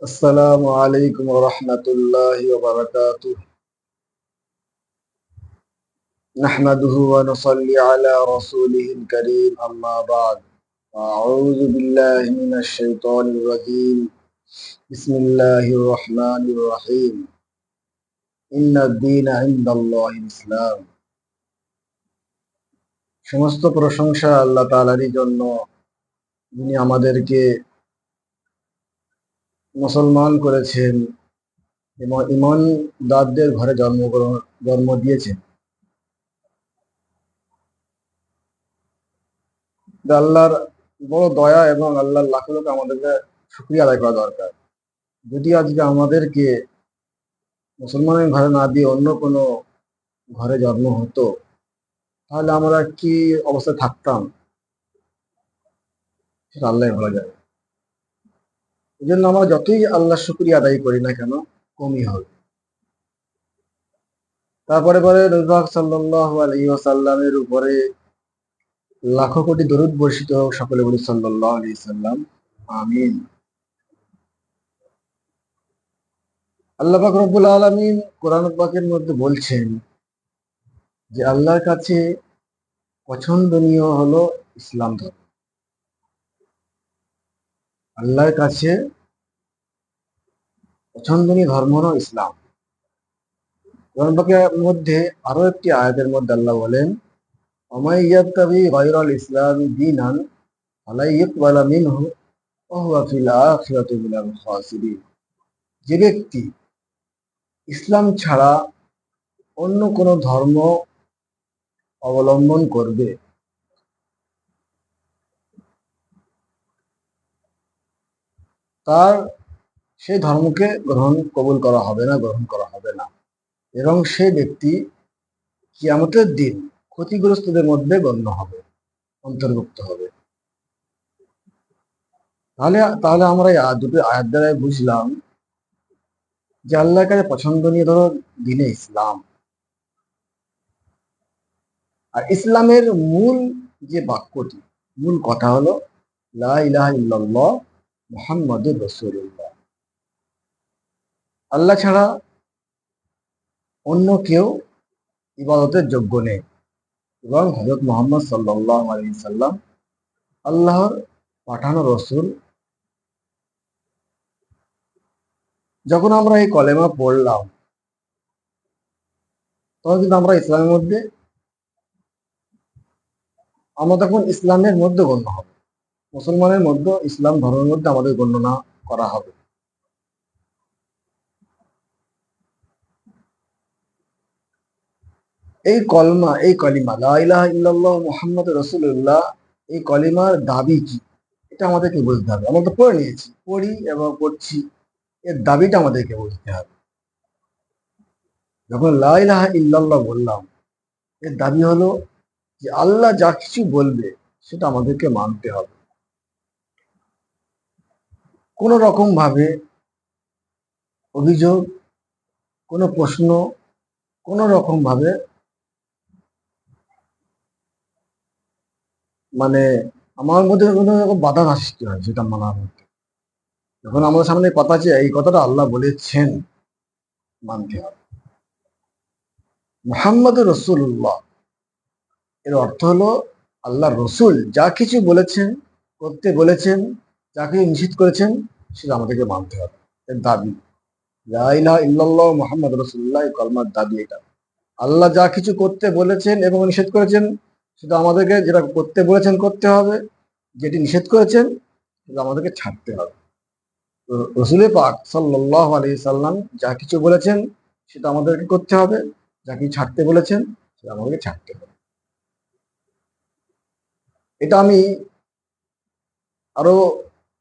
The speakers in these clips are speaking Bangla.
السلام عليكم ورحمة الله وبركاته نحمده ونصلي على رسوله الكريم أما بعد أعوذ بالله من الشيطان الرجيم بسم الله الرحمن الرحيم إن الدين عند الله الإسلام সমস্ত প্রশংসা আল্লাহ তাআলারই জন্য যিনি আমাদেরকে মুসলমান করেছেন এবং ইমান দাদদের ঘরে জন্মগ্রহণ জন্ম দিয়েছেন। আল্লাহর বড় দয়া এবং আল্লাহর লাখ লোক আমাদেরকে শুক্রিয়া আদায় করা দরকার। যদি আজকে আমাদেরকে মুসলমানের ঘরে না দিয়ে অন্য কোনো ঘরে জন্ম হতো, তাহলে আমরা কি অবস্থায় থাকতাম? সেটা আল্লাহ ভালো জানে এই জন্য আমরা যতই আল্লাহ শুক্রিয়া আদায় করি না কেন, কমই হবে। তারপরে পরে রবিবাগ সাল্লাহ আলী সাল্লামের উপরে লাখো কোটি দরুদ বর্ষিত হোক সকলে বলি সাল্লাহ আলী সাল্লাম আমিন। আল্লাহ পাক রব্বুল আলমিন কোরআন পাকের মধ্যে বলছেন যে, আল্লাহর কাছে পছন্দনীয় হলো ইসলাম ধর্ম। আল্লাহর কাছে পছন্দনীয় ধর্ম হলো ইসলাম। মধ্যে আরও একটি আয়াতের মধ্যে আল্লাহ বলেন যে ব্যক্তি ইসলাম ছাড়া অন্য কোনো ধর্ম অবলম্বন করবে তার সেই ধর্মকে গ্রহণ কবুল করা হবে না, গ্রহণ করা হবে না। এবং সে ব্যক্তি কিয়ামতের দিন ক্ষতিগ্রস্তদের মধ্যে গণ্য হবে, অন্তর্ভুক্ত হবে। তাহলে তাহলে আমরা দুটো আয়াত দ্বারাই বুঝলাম যে আল্লাহর কাছে পছন্দনীয় ধরো দিনে ইসলাম। আর ইসলামের মূল যে বাক্যটি, মূল কথা হলো, লা ইলাহা ইল্লাল্লাহ মুহাম্মাদুর রাসূলুল্লাহ। আল্লাহ ছাড়া অন্য কেউ ইবাদতের যোগ্য নেই। এবং হজরত মোহাম্মদ সাল্লাহ আলী সাল্লাম আল্লাহর পাঠানো রসুল। যখন আমরা এই কলেমা পড়লাম, তখন কিন্তু আমরা ইসলামের মধ্যে, আমরা তখন ইসলামের মধ্যে গণ্য হবে। মুসলমানের মধ্যে ইসলাম ধর্মের মধ্যে আমাদের গণ্যনা করা হবে। এই কলমা, এই কলিমা, লা ইলাহা ইল্লাল্লাহ মুহাম্মদ রসুল্লাহ এই কলিমার দাবি কি? এটা আমাদেরকে বুঝতে হবে। আমরা তো পড়ে নিয়েছি, পড়ি এবং পড়ছি। এর দাবিটা আমাদেরকে বুঝতে হবে। যখন লা ইলাহা ইল্লাল্লাহ বললাম, এর দাবি হলো যে আল্লাহ যা কিছু বলবে, সেটা আমাদেরকে মানতে হবে। কোনো রকম ভাবে অভিযোগ, কোনো প্রশ্ন, কোনো রকম ভাবে মানে আমার মধ্যে কোনো রকম বাধা সৃষ্টি হয় সেটা মানার মধ্যে। যখন আমাদের সামনে কথা আছে, এই কথাটা আল্লাহ বলেছেন মানতে হবে। মোহাম্মদ রসুল্লাহ এর অর্থ হলো আল্লাহ রসুল যা কিছু বলেছেন, করতে বলেছেন যা কিছু নিষেধ করেছেন, সেটা আমাদেরকে মানতে হবে। এর দাবি, লা ইলাহা ইল্লাল্লাহ মোহাম্মদ রসুল্লাহ কলমার দাবি এটা। আল্লাহ যা কিছু করতে বলেছেন এবং নিষেধ করেছেন, সেটা আমাদেরকে যেটা করতে বলেছেন, করতে হবে। যেটি নিষেধ করেছেন, সেটা আমাদেরকে ছাড়তে হবে। তো রসুলের পাক সাল্লাহ আলী সাল্লাম যা কিছু বলেছেন, সেটা আমাদেরকে করতে হবে। যা কিছু ছাড়তে বলেছেন, সেটা আমাদেরকে ছাড়তে হবে। এটা আমি আরও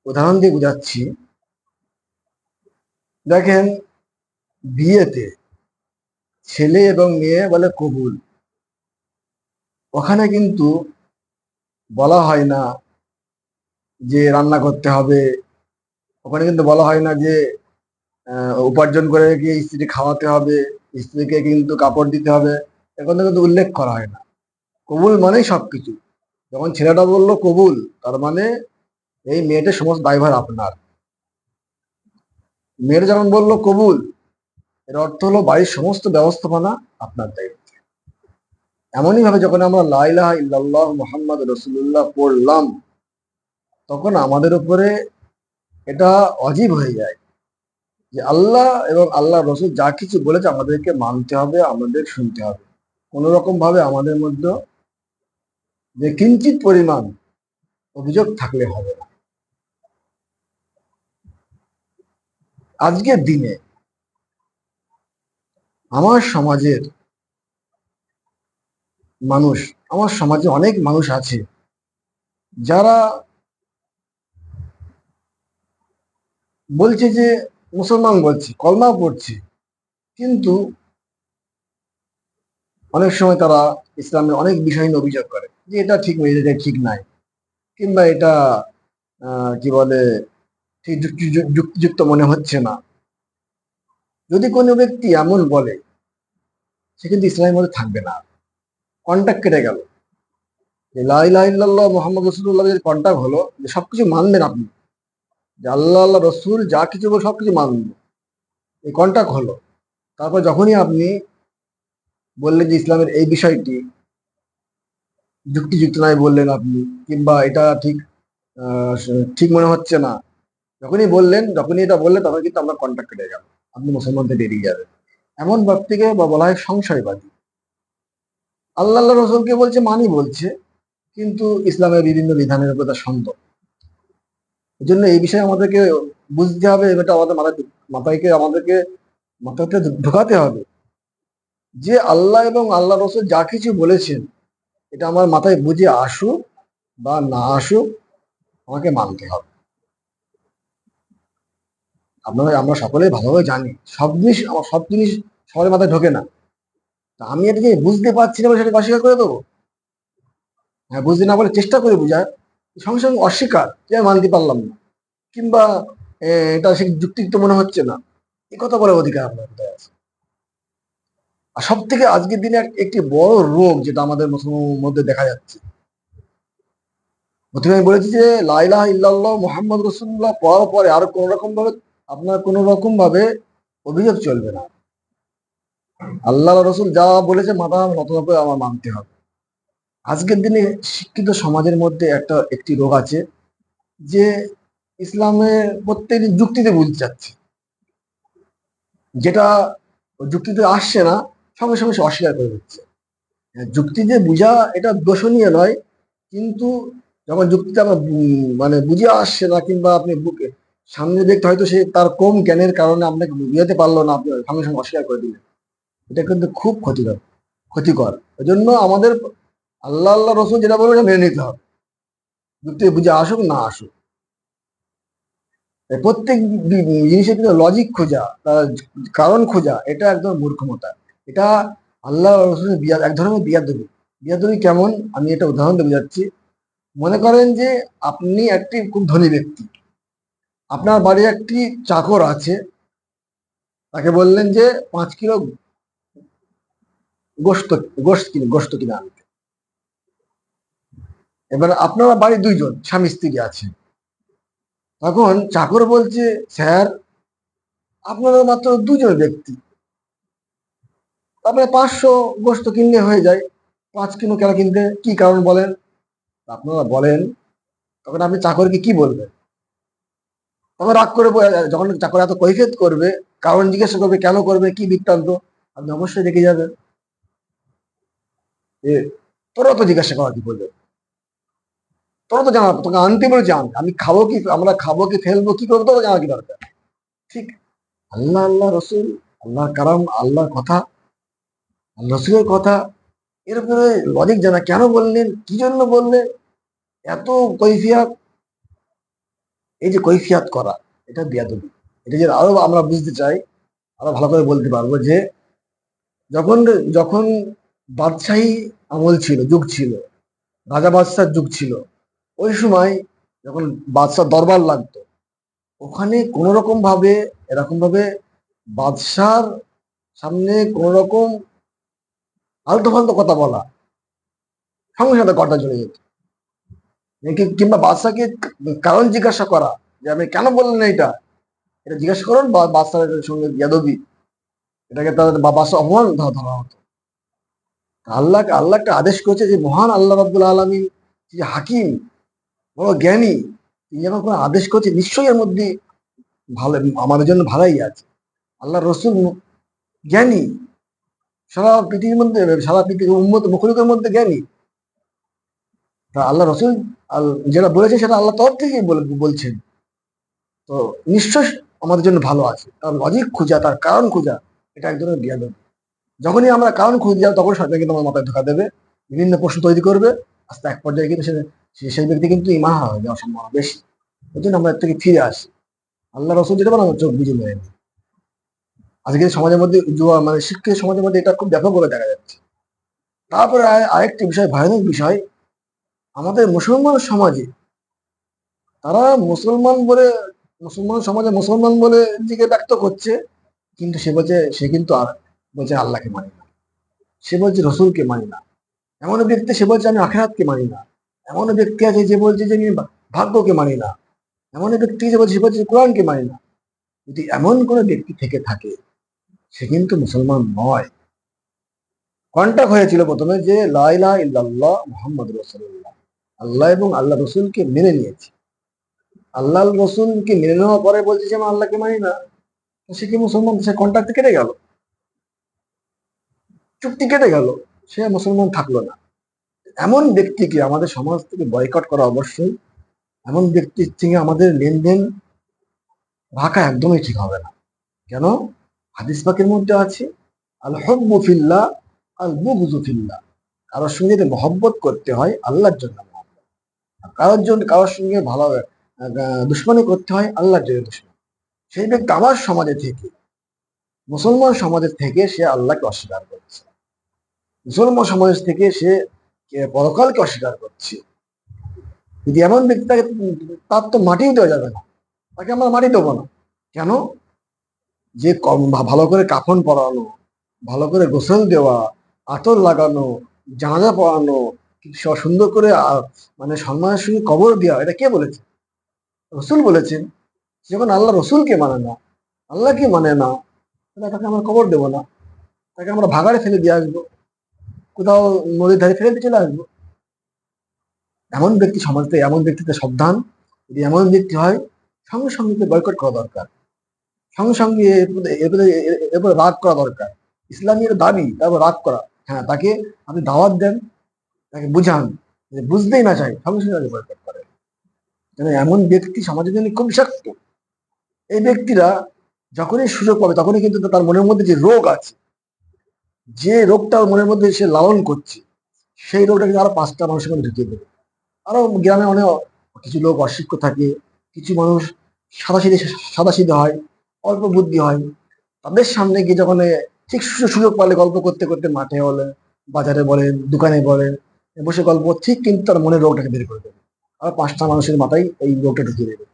উদাহরণ দিয়ে বোঝাচ্ছি। দেখেন, বিয়েতে ছেলে এবং মেয়ে বলে কবুল। ওখানে কিন্তু বলা হয় না যে রান্না করতে হবে। ওখানে কিন্তু বলা হয় না যে উপার্জন করে গিয়ে স্ত্রী খাওয়াতে হবে, স্ত্রীকে কিন্তু কাপড় দিতে হবে। এখন কিন্তু উল্লেখ করা হয় না। কবুল মানেই সবকিছু। যখন ছেলেটা বলল কবুল, তার মানে এই মেয়েটার সমস্ত দায়ভার আপনার। মেয়েটা যখন বলল, কবুল। এর অর্থ হলো, বাড়ির সমস্ত ব্যবস্থাপনা আপনার দায়িত্ব। এমনই ভাবে যখন আমরা লাইলাহ ইল্লাল্লাহ মোহাম্মদ রসুল্লাহ পড়লাম, তখন আমাদের উপরে এটা অজীব হয়ে যায় যে আল্লাহ এবং আল্লাহ রসুল যা কিছু বলেছে আমাদেরকে মানতে হবে, আমাদের শুনতে হবে। কোনো রকম ভাবে আমাদের মধ্যে যে কিঞ্চিত পরিমাণ অভিযোগ থাকলে হবে না। আজকের দিনে আমার সমাজের মানুষ, আমার সমাজে অনেক মানুষ আছে যারা বলছে যে মুসলমান বলছে কলমা পড়ছে। কিন্তু অনেক সময় তারা ইসলামের অনেক বিষয় নিয়ে অভিযোগ করে যে এটা ঠিক এটা ঠিক নাই। কিংবা এটা কি বলে ঠিক যুক্তি- যুক্তিযুক্ত মনে হচ্ছে না। যদি কোনো ব্যক্তি এমন বলে, সে কিন্তু ইসলামের মধ্যে থাকবে না। কন্ট্যাক্ট কেটে গেল। যে লাইল্লাহ মোহাম্মদ রসুল্লাহ কন্ট্যাক্ট হলো, যে সবকিছু মানবেন আপনি। যে আল্লাহ আল্লাহ, রসুল যা কিছু বলে সবকিছু মানবেন। এই কন্ট্যাক্ট হলো। তারপর যখনই আপনি বললেন যে ইসলামের এই বিষয়টি, যুক্তিযুক্ত নাই বললেন আপনি, কিংবা এটা ঠিক ঠিক মনে হচ্ছে না যখনই বললেন, যখনই এটা বললেন তখন কিন্তু আমরা কন্ট্যাক্ট কেটে গেল। আপনি মুসলমান থেকে বেরিয়ে যাবেন। এমন ব্যক্তিকে বা বলা হয় সংশয়বাদী। আল্লাহ আল্লাহ রসুলকে বলছে, মানি বলছে, কিন্তু ইসলামের বিভিন্ন বিধানের উপর তার সন্দেহ। এই জন্য এই বিষয়ে আমাদেরকে বুঝতে হবে এটা আমাদের মাথায় মাথায়কে আমাদেরকে মাথাতে ঢোকাতে হবে। যে আল্লাহ এবং আল্লাহ রসুল যা কিছু বলেছেন, এটা আমার মাথায় বুঝে আসুক বা না আসুক, আমাকে মানতে হবে। আপনারা, আমরা সকলেই ভালোভাবে জানি। সব জিনিস, আমার সব জিনিস সবার মাথায় ঢোকে না। তা আমি এটাকে বুঝতে পারছি না বলে সেটা অস্বীকার করে দেবো? হ্যাঁ বুঝতে না বলে চেষ্টা করে বুঝায় সঙ্গে সঙ্গে অস্বীকার, যে মানতে পারলাম না। কিংবা এটা সে যুক্তিযুক্ত মনে হচ্ছে না। এ কথা বলার অধিকার আপনার কোথায় আছে। আর সব থেকে আজকের দিনে একটি বড় রোগ যেটা আমাদের মুসলমানের মধ্যে দেখা যাচ্ছে। প্রথমে আমি বলেছি যে লাইলা ইল্লাল্লাহ, মোহাম্মদ রসুল্লাহ পড়ার পরে আর কোন রকম ভাবে আপনার কোন রকম ভাবে অভিযোগ চলবে না। আল্লাহ রসুল যা বলেছে মাথা নত আমার মানতে হবে। আজকের দিনে শিক্ষিত সমাজের মধ্যে একটা একটি রোগ আছে যে ইসলামের প্রত্যেকটি যুক্তিতে বুঝতে যাচ্ছে যেটা যুক্তিতে আসছে না সঙ্গে সঙ্গে অস্বীকার করে দিচ্ছে হ্যাঁ, যুক্তিতে বুঝা এটা দোষণীয় নয় কিন্তু যখন যুক্তিতে আমরা মানে বুঝে আসছে না কিংবা আপনি বুকে সামনে দেখতে হয়তো সে তার কম জ্ঞানের কারণে আপনাকে বুঝাতে পারল না, আপনি সঙ্গে সঙ্গে অস্বীকার করে দিলেন। এটা কিন্তু খুব ক্ষতিকর ক্ষতিকর। ওই জন্য আমাদের আল্লাহ আল্লাহ, রসুল যেটা বলবে মেনে নিতে হবে। যুক্তি বুঝে আসুক, না আসুক। প্রত্যেক জিনিসের কিন্তু লজিক খোঁজা, তার কারণ খোঁজা, এটা একদম মূর্খমতা। এটা আল্লাহ রসুলের বিয়া এক ধরনের বিয়াদবি। বিয়াদবি কেমন? আমি এটা উদাহরণ দিয়ে যাচ্ছি মনে করেন যে আপনি একটি খুব ধনী ব্যক্তি। আপনার বাড়ির একটি চাকর আছে, তাকে বললেন যে পাঁচ কিলো গোস্ত গোস্ত কিনে গোস্ত কিনে আনতে। এবার আপনারা বাড়ি দুইজন, স্বামী স্ত্রী আছে। তখন চাকর বলছে, স্যার আপনারা মাত্র দুজন ব্যক্তি। তারপরে পাঁচশো গোস্ত কিনলে হয়ে যায়। পাঁচ কিলো কেন কিনতে কি কারণ বলেন? আপনারা বলেন, তখন আপনি চাকরকে কি বলবেন? তখন রাগ করে যখন চাকর এত কৈফিয়ত করবে, কারণ জিজ্ঞাসা করবে, কেন করবে, কি বৃত্তান্ত? আপনি অবশ্যই দেখে যাবেন। তোরা তো জিজ্ঞাসা করা, কি বলবে? তোরা তো জানা, তোকে আনতে বলে জান আমি খাব কি, আমরা খাব কি, ফেলব কি করব, তোরা জানা কি দরকার? ঠিক। আল্লাহ আল্লাহ রসুল আল্লাহ কারাম আল্লাহর কথা রসুলের কথা। এর উপরে লজিক জানা, কেন বললেন, কি জন্য বললেন? এত কৈফিয়াত এই যে কৈফিয়াত করা, এটা বিয়াদবি। এটা যে আরও আমরা বুঝতে চাই, আরও ভালো করে বলতে পারব যে, যখন যখন বাদশাহী আমল ছিল, যুগ ছিল, রাজা বাদশার যুগ ছিল, ওই সময় যখন বাদশাহ দরবার লাগতো, ওখানে কোন রকম ভাবে এরকম ভাবে বাদশার সামনে কোন রকম আলতো ফালতো কথা বলা, সঙ্গে সাথে কথা চলে যেত। কিংবা বাদশাকে কারণ জিজ্ঞাসা করা যে আপনি কেন বললেন এটা এটা জিজ্ঞাসা করুন বা বাচ্চাদের সঙ্গে ইয়াদবি। এটাকে তাদের বা বাচ্চা অপমান ধরা হতো। আল্লাহকে আল্লাহ একটা আদেশ করেছে যে মহান আল্লাহ রাব্বুল আলমী যে হাকিম, বড় জ্ঞানী, তিনি যখন কোনো আদেশ করছে, নিশ্চয়ই এর মধ্যে ভালো আমাদের জন্য ভালোই আছে। আল্লাহ রসুল জ্ঞানী, সারা পৃথিবীর মধ্যে, সারা পৃথিবীর উন্মত মুখলিকের মধ্যে জ্ঞানী। তা আল্লাহ রসুল যেটা বলেছে সেটা আল্লাহ তরফ থেকেই বল- বলছেন। তো নিশ্চয় আমাদের জন্য ভালো আছে। তার লজিক খোঁজা তার কারণ খোঁজা, এটা এক ধরনের জ্ঞান। যখনই আমরা কারণ খুঁজে যাব, তখন সরকার কিন্তু আমার মাথায় ধোকা দেবে, বিভিন্ন প্রশ্ন তৈরি করবে। আস্তে এক পর্যায়ে কিন্তু সে- সে সেই ব্যক্তি কিন্তু ইমাহা হয়ে যাওয়ার সম্ভাবনা বেশি। ওই জন্য আমরা এর থেকে ফিরে আসি। আল্লাহ রসুল যেটা বলে আমার চোখ বুঝে নেয় আজকে সমাজের মধ্যে যুবা মানে শিক্ষিত সমাজের মধ্যে এটা খুব ব্যাপকভাবে দেখা যাচ্ছে। তারপরে আরেকটি বিষয়, ভয়ানক বিষয় আমাদের মুসলমান সমাজে, তারা মুসলমান বলে, মুসলমান সমাজে মুসলমান বলে নিজেকে ব্যক্ত করছে, কিন্তু সে বলছে, সে কিন্তু আর বলছে আল্লাহকে মানি না। সে বলছে রসুলকে মানি না। এমন ব্যক্তি সে বলছে আমি আখেরাতকে মানি না। এমন ব্যক্তি আছে যে বলছে যে আমি ভাগ্যকে মানি না। এমন ব্যক্তি যে বলছে, সে বলছে কোরআনকে মানি না। যদি এমন কোনো ব্যক্তি থেকে থাকে, সে কিন্তু মুসলমান নয়। কন্ট্যাক্ট হয়েছিল প্রথমে যে লাইলা ইল্লাল্লাহ মোহাম্মদ রসুল্লাহ আল্লাহ এবং আল্লাহ রসুলকে মেনে নিয়েছে। আল্লাহ রসুলকে মেনে নেওয়ার পরে বলছে যে, আমি আল্লাহকে মানি না। সে কি মুসলমান? সে কন্ট্যাক্ট কেটে গেল। চুক্তি কেটে গেল। সে মুসলমান থাকল না। এমন ব্যক্তিকে আমাদের সমাজ থেকে বয়কট করা অবশ্যই। এমন ব্যক্তির থেকে আমাদের লেনদেন রাখা একদমই ঠিক হবে না। কেন? হাদিস পাকের মধ্যে আছে আল হব্বু ফিল্লাহ আল বুগজু ফিল্লাহ। কারোর সঙ্গে যদি মহব্বত করতে হয় আল্লাহর জন্য। কারোর জন্য, কারোর সঙ্গে ভালো দুশ্মনী করতে হয়, আল্লাহর জন্য দুশ্মনী। সেই ব্যক্তি আমার সমাজে থেকে, মুসলমান সমাজের থেকে সে আল্লাহকে অস্বীকার করছে। মুসলমান সমাজ থেকে সে পরকালকে অস্বীকার করছে। যদি এমন ব্যক্তি তাকে তার তো মাটিও দেওয়া যাবে না। তাকে আমরা মাটি দেবো না। কেন? যে কম- ভালো করে কাফন পরানো, ভালো করে গোসল দেওয়া, আতর লাগানো, জানাজা পড়ানো সুন্দর করে মানে সম্মানের সঙ্গে কবর দেওয়া, এটা কে বলেছে? রসুল বলেছেন, যখন আল্লাহ রসুলকে মানে না, আল্লাহকে মানে না, তাহলে তাকে আমরা কবর দেবো না। তাকে আমরা ভাগাড়ে ফেলে দিয়ে আসব, কোথাও নদীর ধারে ফেলে দিয়ে চলে আসব। এমন ব্যক্তি সমাজ থেকে এমন ব্যক্তিতে সাবধান, যদি এমন ব্যক্তি হয়, সঙ্গে সঙ্গে বয়কট করা দরকার। সঙ্গে সঙ্গে এর প্রতি- এর প্রতি- এর- এর উপরে রাগ করা দরকার। ইসলামের দাবি, তারপর রাগ করা। হ্যাঁ তাকে আপনি দাওয়াত দেন তাকে বুঝান। যে বুঝতেই না চাই সঙ্গে সঙ্গে বয়কট করে। এমন ব্যক্তি সমাজের জন্য খুব বিষাক্ত এই ব্যক্তিরা যখনই সুযোগ পাবে, তখনই কিন্তু তার মনের মধ্যে যে রোগ আছে, যে রোগটা মনের মধ্যে সে লালন করছে, সেই রোগটা কিন্তু আরও পাঁচটা মানুষের মধ্যে ঢুকিয়ে দেবে। আরও গ্রামে অনেক কিছু লোক অশিক্ষিত থাকে, কিছু মানুষ সাদাসিধে সাদাসিধে হয়, অল্প বুদ্ধি হয়। তাদের সামনে গিয়ে যখন ঠিক সুযোগ পালে গল্প করতে করতে মাঠে বলে বাজারে বলেন, দোকানে বলেন বসে গল্প ঠিক কিন্তু তার মনের রোগটাকে বের করে দেবে। আর পাঁচটা মানুষের মাথায় এই রোগটা ঢুকিয়ে দেবে।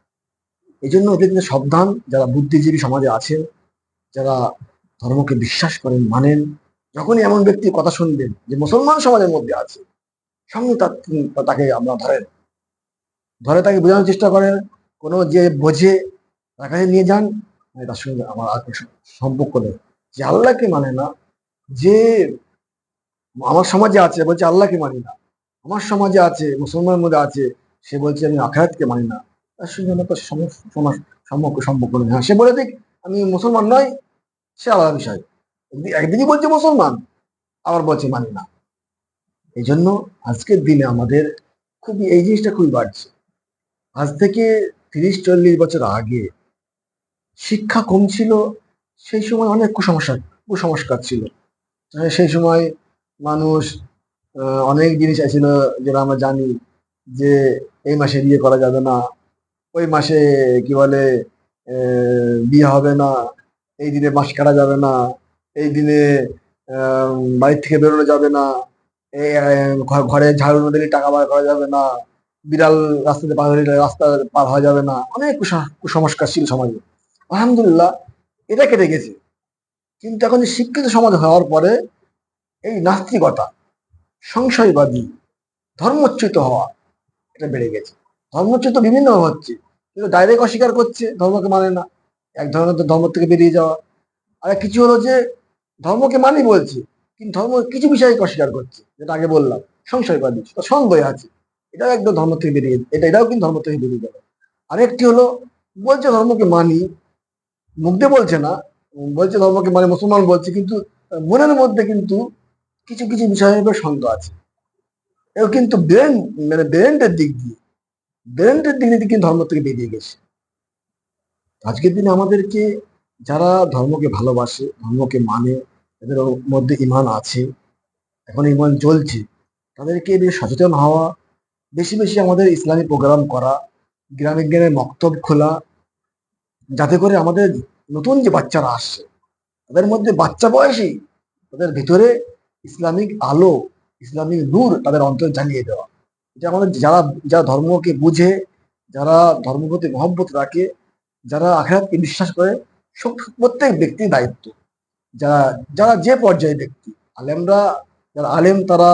এই জন্য ওদের সাবধান, যারা বুদ্ধিজীবী সমাজে আছেন, যারা ধর্মকে বিশ্বাস করেন, মানেন, যখনই এমন ব্যক্তির কথা শুনবেন যে মুসলমান সমাজের মধ্যে আছে সঙ্গে তাকে আমরা ধরেন। ধরে তাকে বোঝানোর চেষ্টা করেন, কোনো যে বোঝে, তার কাছে নিয়ে যান মানে তার সঙ্গে আমার আর সম্পর্ক নেই। যে আল্লাহকে মানে না, যে আমার সমাজে আছে বলছে, আল্লাহকে মানি না। আমার সমাজে আছে, মুসলমানের মধ্যে আছে, সে বলছে, আমি আখায়াতকে মানি না। তার সঙ্গে আমার তো সম- সম- সম্পর্ক সম্পর্ক নেই। হ্যাঁ সে বলে দিক আমি মুসলমান নয়, সে আলাদা বিষয়। একদি- একদিনই বলছে মুসলমান, আবার বলছে মানি না। এই জন্য আজকের দিনে আমাদের খুবই, এই জিনিসটা খুবই বাড়ছে। আজ থেকে তিরিশ, চল্লিশ বছর আগে শিক্ষা কম ছিল, সেই সময় অনেক কুসংস্কার কুসংস্কার ছিল। সেই সময় মানুষ অনেক জিনিস ছিল যেটা আমরা জানি যে এই মাসে বিয়ে করা যাবে না ওই মাসে কি বলে বিয়ে হবে না এই দিনে মাস কাটা যাবে না এই দিনে আহ, বাড়ি থেকে বেরোনো যাবে না ঘরে ঝাড়ু দিলে টাকা বার করা যাবে না বিড়াল রাস্তাতে পার হলে রাস্তা পার হওয়া যাবে না অনেক কুসং- কুসংস্কার ছিল সমাজে। আলহামদুলিল্লাহ এটা কেটে গেছে। কিন্তু এখন শিক্ষিত সমাজ হওয়ার পরে এই নাস্তিকতা, সংশয়বাদী, ধর্মচ্যুত হওয়া, এটা বেড়ে গেছে। ধর্মচ্যুত বিভিন্ন হচ্ছে, কিন্তু ডাইরেক্ট অস্বীকার করছে, ধর্মকে মানে না। এক ধরনের তো ধর্ম থেকে বেরিয়ে যাওয়া। আর কিছু হলো যে, ধর্মকে মানি বলছে, কিন্তু ধর্ম কিছু বিষয়ে অস্বীকার করছে, যেটা আগে বললাম, সংশয়বাদী তো সন্দেহ আছে। এটাও একদম ধর্ম থেকে বেরিয়ে, এটা এটাও কিন্তু ধর্ম থেকে বেরিয়ে যাবে। আরেকটি হলো, বলছে ধর্মকে মানি মুখ বলছে না, বলছে ধর্মকে মানে মুসলমান বলছে, কিন্তু মনের মধ্যে কিন্তু কিছু কিছু বিষয়ের উপর সন্দেহ আছে। এও কিন্তু ব্রেন মানে ব্রেনটার দিক দিয়ে ব্রেনটার দিক দিয়ে কিন্তু ধর্ম থেকে বেরিয়ে গেছে। আজকের দিনে আমাদেরকে যারা ধর্মকে ভালোবাসে, ধর্মকে মানে তাদের মধ্যে ইমান আছে, এখন ইমান চলছে, তাদেরকে বেশ সচেতন হওয়া, বেশি বেশি আমাদের ইসলামী প্রোগ্রাম করা, গ্রামে গ্রামে মক্তব খোলা, যাতে করে আমাদের নতুন যে বাচ্চারা আসছে, তাদের মধ্যে বাচ্চা বয়সী, তাদের ভিতরে ইসলামিক আলো, ইসলামিক নূর তাদের অন্তরে জানিয়ে দেওয়া। এটা আমাদের যারা যারা ধর্মকে বুঝে, যারা ধর্ম প্রতি মহব্বত রাখে, যারা আখেরাতকে বিশ্বাস করে প্রত্যেক ব্যক্তির দায়িত্ব। যারা যারা যে পর্যায়ে ব্যক্তি, আলেমরা, যারা আলেম, তারা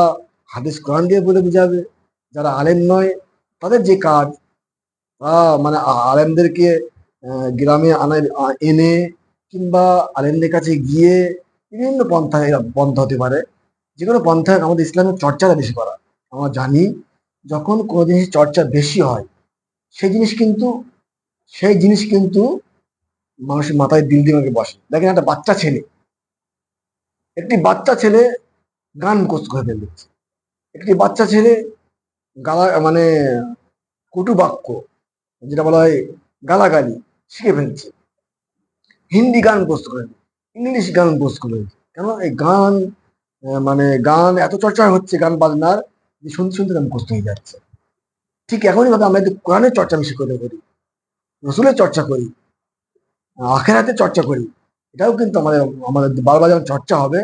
হাদিস কোরআন দিয়ে বলে বুঝাবে। যারা আলেম নয়, তাদের যে কাজ তারা মানে আলেমদেরকে গ্রামে আনা এনে, কিংবা আলেমদের কাছে গিয়ে বিভিন্ন পন্থা পন্থা হতে পারে। যে কোনো পন্থায় আমাদের ইসলামের চর্চাটা বেশি করা। আমরা জানি যখন কোনো জিনিস চর্চা বেশি হয়, সেই জিনিস কিন্তু, সেই জিনিস কিন্তু মানুষের মাথায় দিল দিমাগে বসে। দেখেন একটা বাচ্চা ছেলে, একটি বাচ্চা ছেলে গান কোচ করে ফেলছে একটি বাচ্চা ছেলে গালা মানে কটু বাক্য, যেটা বলা হয় গালাগালি, শিখে ফেলছে। হিন্দি গান পোস্ট করে, ইংলিশ গান পোস্ট করে। কেন এই গান মানে গান, এত চর্চা হচ্ছে গান বাজনার, যে শুনতে শুনতে মুখস্থ হয়ে যাচ্ছে। ঠিক এখনই ভাবে আমরা যদি কোরআনের চর্চা বেশি করে করি, রসুলের চর্চা করি, আখেরাতে চর্চা করি, এটাও কিন্তু আমাদের আমাদের বারবার যখন চর্চা হবে,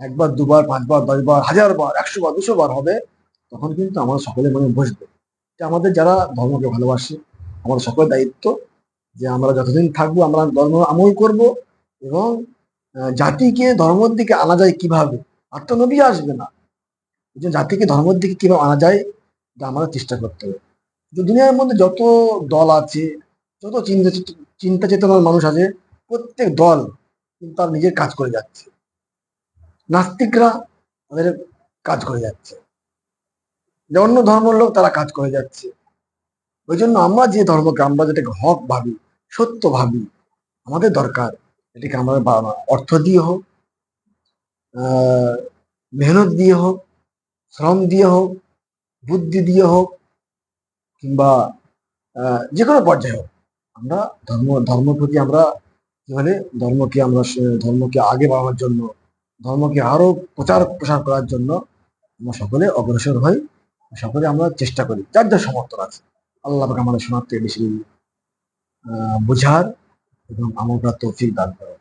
একবার, দুবার, পাঁচবার, দশবার হাজার বার একশো বার দুশো বার হবে, তখন কিন্তু আমরা সকলে মনে বসবে। যে আমাদের যারা ধর্মকে ভালোবাসে, আমাদের সকলের দায়িত্ব যে আমরা যতদিন থাকব, আমরা ধর্ম আমল করব এবং জাতিকে, ধর্মের দিকে আনা যায় কীভাবে আর তো নবী আসবে না। এই জন্য জাতিকে ধর্মের দিকে কীভাবে আনা যায়, এটা আমাদের চেষ্টা করতে হবে। দুনিয়ার মধ্যে যত দল আছে, যত চিন্তা চিন্তা চেতনার মানুষ আছে, প্রত্যেক দল কিন্তু তার নিজের কাজ করে যাচ্ছে। নাস্তিকরা তাদের কাজ করে যাচ্ছে। যে অন্য ধর্মের লোক তারা কাজ করে যাচ্ছে। ওই জন্য আমরা যে ধর্মকে আমরা যেটাকে হক ভাবি, সত্য ভাবি, আমাদের দরকার। এটাকে আমরা অর্থ দিয়ে হোক মেহনত দিয়ে হোক, শ্রম দিয়ে হোক, বুদ্ধি দিয়ে হোক, কিংবা যে কোনো পর্যায়ে হোক, আমরা ধর্ম ধর্ম প্রতি আমরা বলে, ধর্মকে আমরা ধর্মকে আগে বাড়ানোর জন্য, ধর্মকে আরও প্রচার প্রসার করার জন্য আমরা সকলে অগ্রসর হই, সকলে আমরা চেষ্টা করি। যার যার সমর্থন আছে। আল্লাহ আমাদের শোনার থেকে বেশি বুঝার এবং আমরা তৌফিক দান করে